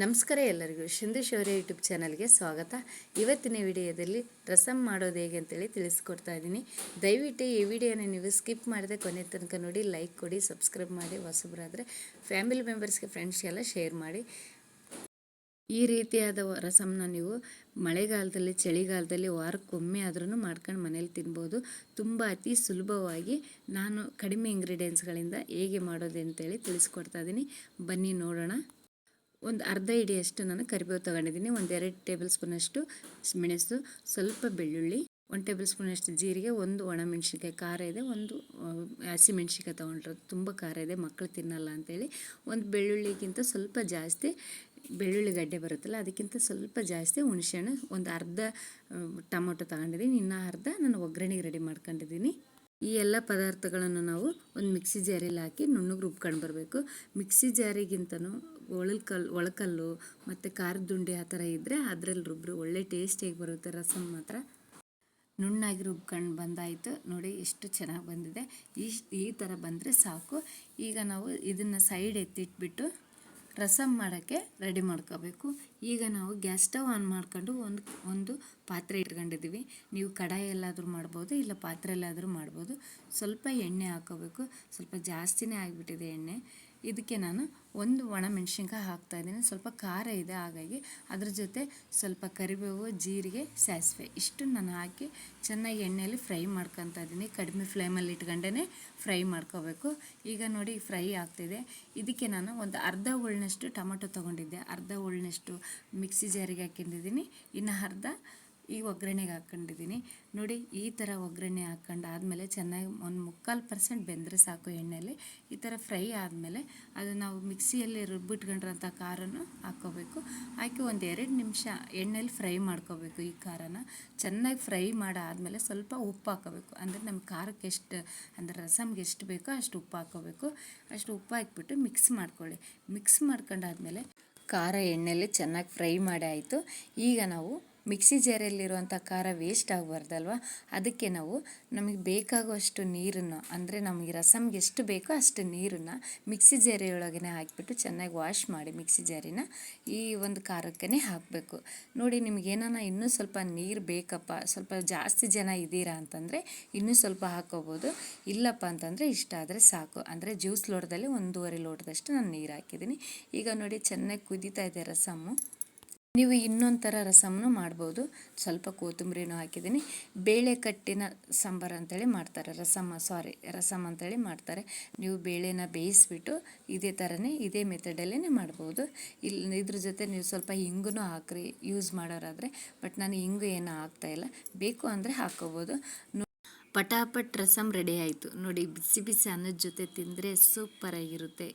ನಮಸ್ಕಾರ ಎಲ್ಲರಿಗೂ. ಸಿಂಧು ಶೌರ್ಯ ಯೂಟ್ಯೂಬ್ ಚಾನಲ್ಗೆ ಸ್ವಾಗತ. ಇವತ್ತಿನ ವಿಡಿಯೋದಲ್ಲಿ ರಸಮ್ ಮಾಡೋದು ಹೇಗೆ ಅಂತೇಳಿ ತಿಳಿಸ್ಕೊಡ್ತಾ ಇದ್ದೀನಿ. ದಯವಿಟ್ಟು ಈ ವಿಡಿಯೋನ ನೀವು ಸ್ಕಿಪ್ ಮಾಡದೆ ಕೊನೆ ತನಕ ನೋಡಿ, ಲೈಕ್ ಕೊಡಿ, ಸಬ್ಸ್ಕ್ರೈಬ್ ಮಾಡಿ, ಹೊಸಬರಾದರೆ ಫ್ಯಾಮಿಲಿ ಮೆಂಬರ್ಸ್ಗೆ ಫ್ರೆಂಡ್ಸ್ಗೆಲ್ಲ ಶೇರ್ ಮಾಡಿ. ಈ ರೀತಿಯಾದ ರಸಮ್ನ ನೀವು ಮಳೆಗಾಲದಲ್ಲಿ, ಚಳಿಗಾಲದಲ್ಲಿ ವಾರಕ್ಕೊಮ್ಮೆ ಆದ್ರೂ ಮಾಡ್ಕೊಂಡು ಮನೇಲಿ ತಿನ್ಬೋದು. ತುಂಬ ಅತಿ ಸುಲಭವಾಗಿ ನಾನು ಕಡಿಮೆ ಇಂಗ್ರೀಡಿಯೆಂಟ್ಸ್ಗಳಿಂದ ಹೇಗೆ ಮಾಡೋದು ಅಂತೇಳಿ ತಿಳಿಸ್ಕೊಡ್ತಾ ಇದ್ದೀನಿ. ಬನ್ನಿ ನೋಡೋಣ. ಒಂದು ಅರ್ಧ ಹಿಡಿಯಷ್ಟು ನಾನು ಕರಿಬೇವು ತೊಗೊಂಡಿದ್ದೀನಿ. ಒಂದು ಎರಡು ಟೇಬಲ್ ಸ್ಪೂನಷ್ಟು ಮೆಣಸು, ಸ್ವಲ್ಪ ಬೆಳ್ಳುಳ್ಳಿ, ಒಂದು ಟೇಬಲ್ ಸ್ಪೂನಷ್ಟು ಜೀರಿಗೆ, ಒಂದು ಒಣಮೆಣ್ಸಿನ್ಕಾಯಿ ಖಾರ ಇದೆ, ಒಂದು ಹಸಿಮೆಣ್ಸಿನ್ಕಾಯಿ ತೊಗೊಂಡಿರೋದು ತುಂಬ ಖಾರ ಇದೆ ಮಕ್ಕಳು ತಿನ್ನಲ್ಲ ಅಂತೇಳಿ. ಒಂದು ಬೆಳ್ಳುಳ್ಳಿಗಿಂತ ಸ್ವಲ್ಪ ಜಾಸ್ತಿ ಬೆಳ್ಳುಳ್ಳಿ ಗಡ್ಡೆ ಬರುತ್ತಲ್ಲ, ಅದಕ್ಕಿಂತ ಸ್ವಲ್ಪ ಜಾಸ್ತಿ ಹುಣಸೆಹಣ್ಣು, ಒಂದು ಅರ್ಧ ಟೊಮೊಟೊ ತಗೊಂಡಿದ್ದೀನಿ. ಇನ್ನೂ ಅರ್ಧ ನಾನು ಒಗ್ಗರಣೆಗೆ ರೆಡಿ ಮಾಡ್ಕೊಂಡಿದ್ದೀನಿ. ಈ ಎಲ್ಲ ಪದಾರ್ಥಗಳನ್ನು ನಾವು ಒಂದು ಮಿಕ್ಸಿ ಜಾರಿಯಲ್ಲಿ ಹಾಕಿ ನುಣ್ಣಗೆ ರುಬ್ಕೊಂಡು ಬರಬೇಕು. ಮಿಕ್ಸಿ ಜಾರಿಗಿಂತನೂ ಒಳಕಲ್ಲು ಒಳಕಲ್ಲು ಮತ್ತು ಖಾರದ ಉಂಡೆ ಆ ಥರ ಇದ್ದರೆ ಅದರಲ್ಲಿ ರುಬ್ಬರು ಒಳ್ಳೆ ಟೇಸ್ಟಿಯಾಗಿ ಬರುತ್ತೆ ರಸಮ್ ಮಾತ್ರ. ನುಣ್ಣಾಗಿ ರುಬ್ಕೊಂಡು ಬಂದಾಯಿತು. ನೋಡಿ ಎಷ್ಟು ಚೆನ್ನಾಗಿ ಬಂದಿದೆ. ಇಷ್ಟು ಈ ಥರ ಬಂದರೆ ಸಾಕು. ಈಗ ನಾವು ಇದನ್ನು ಸೈಡ್ ಎತ್ತಿಟ್ಬಿಟ್ಟು ರಸಮ್ ಮಾಡೋಕ್ಕೆ ರೆಡಿ ಮಾಡ್ಕೋಬೇಕು. ಈಗ ನಾವು ಗ್ಯಾಸ್ ಸ್ಟವ್ ಆನ್ ಮಾಡ್ಕೊಂಡು ಒಂದು ಒಂದು ಪಾತ್ರೆ ಇಟ್ಕೊಂಡಿದ್ದೀವಿ. ನೀವು ಕಡಾಯಿ ಎಲ್ಲಾದರೂ ಮಾಡ್ಬೋದು, ಇಲ್ಲ ಪಾತ್ರೆ ಎಲ್ಲಾದರೂ ಮಾಡ್ಬೋದು. ಸ್ವಲ್ಪ ಎಣ್ಣೆ ಹಾಕೋಬೇಕು. ಸ್ವಲ್ಪ ಜಾಸ್ತಿನೇ ಆಗಿಬಿಟ್ಟಿದೆ ಎಣ್ಣೆ. ಇದಕ್ಕೆ ನಾನು ಒಂದು ಒಣಮೆಣಸಿನ್ಕಾಯಿ ಹಾಕ್ತಾ ಇದ್ದೀನಿ. ಸ್ವಲ್ಪ ಖಾರ ಇದೆ ಹಾಗಾಗಿ ಅದ್ರ ಜೊತೆ ಸ್ವಲ್ಪ ಕರಿಬೇವು, ಜೀರಿಗೆ, ಸಾಸಿವೆ ಇಷ್ಟು ನಾನು ಹಾಕಿ ಚೆನ್ನಾಗಿ ಎಣ್ಣೆಯಲ್ಲಿ ಫ್ರೈ ಮಾಡ್ಕೊತಾ ಇದ್ದೀನಿ. ಕಡಿಮೆ ಫ್ಲೇಮಲ್ಲಿ ಇಟ್ಕೊಂಡೇ ಫ್ರೈ ಮಾಡ್ಕೋಬೇಕು. ಈಗ ನೋಡಿ ಫ್ರೈ ಆಗ್ತಿದೆ. ಇದಕ್ಕೆ ನಾನು ಒಂದು ಅರ್ಧ ಉಳ್ನಷ್ಟು ಟೊಮೊಟೊ ತೊಗೊಂಡಿದ್ದೆ. ಅರ್ಧ ಉಳ್ನಷ್ಟು ಮಿಕ್ಸಿ ಜಾರಿಗೆ ಹಾಕಿದ್ದೀನಿ ಇನ್ನು ಅರ್ಧ ಈ ಒಗ್ಗರಣೆಗೆ ಹಾಕ್ಕೊಂಡಿದ್ದೀನಿ ನೋಡಿ, ಈ ಥರ ಒಗ್ಗರಣೆ ಹಾಕ್ಕೊಂಡು ಆದಮೇಲೆ ಚೆನ್ನಾಗಿ ಒಂದು ಮುಕ್ಕಾಲು ಪರ್ಸೆಂಟ್ ಬೆಂದರೆ ಸಾಕು ಎಣ್ಣೆಯಲ್ಲಿ ಈ ಥರ ಫ್ರೈ ಆದಮೇಲೆ ಅದು ನಾವು ಮಿಕ್ಸಿಯಲ್ಲಿ ರುಬ್ಬಿಟ್ಕೊಂಡಿರೋಂಥ ಖಾರನೂ ಹಾಕ್ಕೋಬೇಕು. ಹಾಕಿ ಒಂದು ಎರಡು ನಿಮಿಷ ಎಣ್ಣೆಯಲ್ಲಿ ಫ್ರೈ ಮಾಡ್ಕೋಬೇಕು ಈ ಖಾರನ. ಚೆನ್ನಾಗಿ ಫ್ರೈ ಮಾಡಾದಮೇಲೆ ಸ್ವಲ್ಪ ಉಪ್ಪು ಹಾಕೋಬೇಕು ಅಂದರೆ ನಮ್ಮ ಖಾರಕ್ಕೆ ಎಷ್ಟು, ಅಂದರೆ ರಸಮ್ಗೆ ಎಷ್ಟು ಬೇಕೋ ಅಷ್ಟು ಉಪ್ಪು ಹಾಕ್ಕೋಬೇಕು. ಅಷ್ಟು ಉಪ್ಪು ಹಾಕಿಬಿಟ್ಟು ಮಿಕ್ಸ್ ಮಾಡ್ಕೊಳ್ಳಿ. ಮಿಕ್ಸ್ ಮಾಡ್ಕೊಂಡಾದ್ಮೇಲೆ ಖಾರ ಎಣ್ಣೆಯಲ್ಲಿ ಚೆನ್ನಾಗಿ ಫ್ರೈ ಮಾಡಿ ಆಯಿತು. ಈಗ ನಾವು ಮಿಕ್ಸಿ ಜಾರಲ್ಲಿರುವಂಥ ಖಾರ ವೇಸ್ಟ್ ಆಗಬಾರ್ದಲ್ವ? ಅದಕ್ಕೆ ನಾವು ನಮಗೆ ಬೇಕಾಗುವಷ್ಟು ನೀರನ್ನು, ಅಂದರೆ ನಮಗೆ ರಸಮ್ಗೆ ಎಷ್ಟು ಬೇಕೋ ಅಷ್ಟು ನೀರನ್ನು ಮಿಕ್ಸಿ ಜಾರಿಯೊಳಗೇ ಹಾಕಿಬಿಟ್ಟು ಚೆನ್ನಾಗಿ ವಾಶ್ ಮಾಡಿ ಮಿಕ್ಸಿ ಜಾರಿನ ಈ ಒಂದು ಖಾರಕ್ಕೇ ಹಾಕಬೇಕು. ನೋಡಿ ನಿಮಗೇನಾನ ಇನ್ನೂ ಸ್ವಲ್ಪ ನೀರು ಬೇಕಪ್ಪ, ಸ್ವಲ್ಪ ಜಾಸ್ತಿ ಜನ ಇದ್ದೀರಾ ಅಂತಂದರೆ ಇನ್ನೂ ಸ್ವಲ್ಪ ಹಾಕೋಬೋದು. ಇಲ್ಲಪ್ಪ ಅಂತಂದರೆ ಇಷ್ಟ ಆದರೆ ಸಾಕು. ಅಂದರೆ ಜ್ಯೂಸ್ ಲೋಟದಲ್ಲಿ ಒಂದೂವರೆ ಲೋಟದಷ್ಟು ನಾನು ನೀರು ಹಾಕಿದ್ದೀನಿ. ಈಗ ನೋಡಿ, ಚೆನ್ನಾಗಿ ಕುದೀತಾ ಇದೆ ರಸಮ್ಮು. ನೀವು ಇನ್ನೊಂದು ಥರ ರಸಮನ್ನು ಮಾಡ್ಬೋದು. ಸ್ವಲ್ಪ ಕೊತ್ತಂಬರಿನೂ ಹಾಕಿದ್ದೀನಿ. ಬೇಳೆ ಕಟ್ಟಿನ ಸಾಂಬಾರು ಅಂತೇಳಿ ಮಾಡ್ತಾರೆ. ರಸಮ್ಮ ಸಾರಿ, ರಸಮ್ ಅಂತೇಳಿ ಮಾಡ್ತಾರೆ. ನೀವು ಬೇಳೆನ ಬೇಯಿಸ್ಬಿಟ್ಟು ಇದೇ ಥರನೇ, ಇದೇ ಮೆಥಡಲ್ಲೇ ಮಾಡ್ಬೋದು. ಇಲ್ಲಿ ಇದ್ರ ಜೊತೆ ನೀವು ಸ್ವಲ್ಪ ಹಿಂಗೂ ಹಾಕ್ರಿ, ಯೂಸ್ ಮಾಡೋರಾದರೆ. ಬಟ್ ನಾನು ಹಿಂಗು ಏನು ಹಾಕ್ತಾಯಿಲ್ಲ ಬೇಕು ಅಂದರೆ ಹಾಕ್ಕೋಬೋದು ಪಟಾಪಟ್ ರಸಮ್ ರೆಡಿ ಆಯಿತು. ನೋಡಿ ಬಿಸಿ ಬಿಸಿ ಅನ್ನದ ಜೊತೆ ತಿಂದರೆ ಸೂಪರಾಗಿರುತ್ತೆ.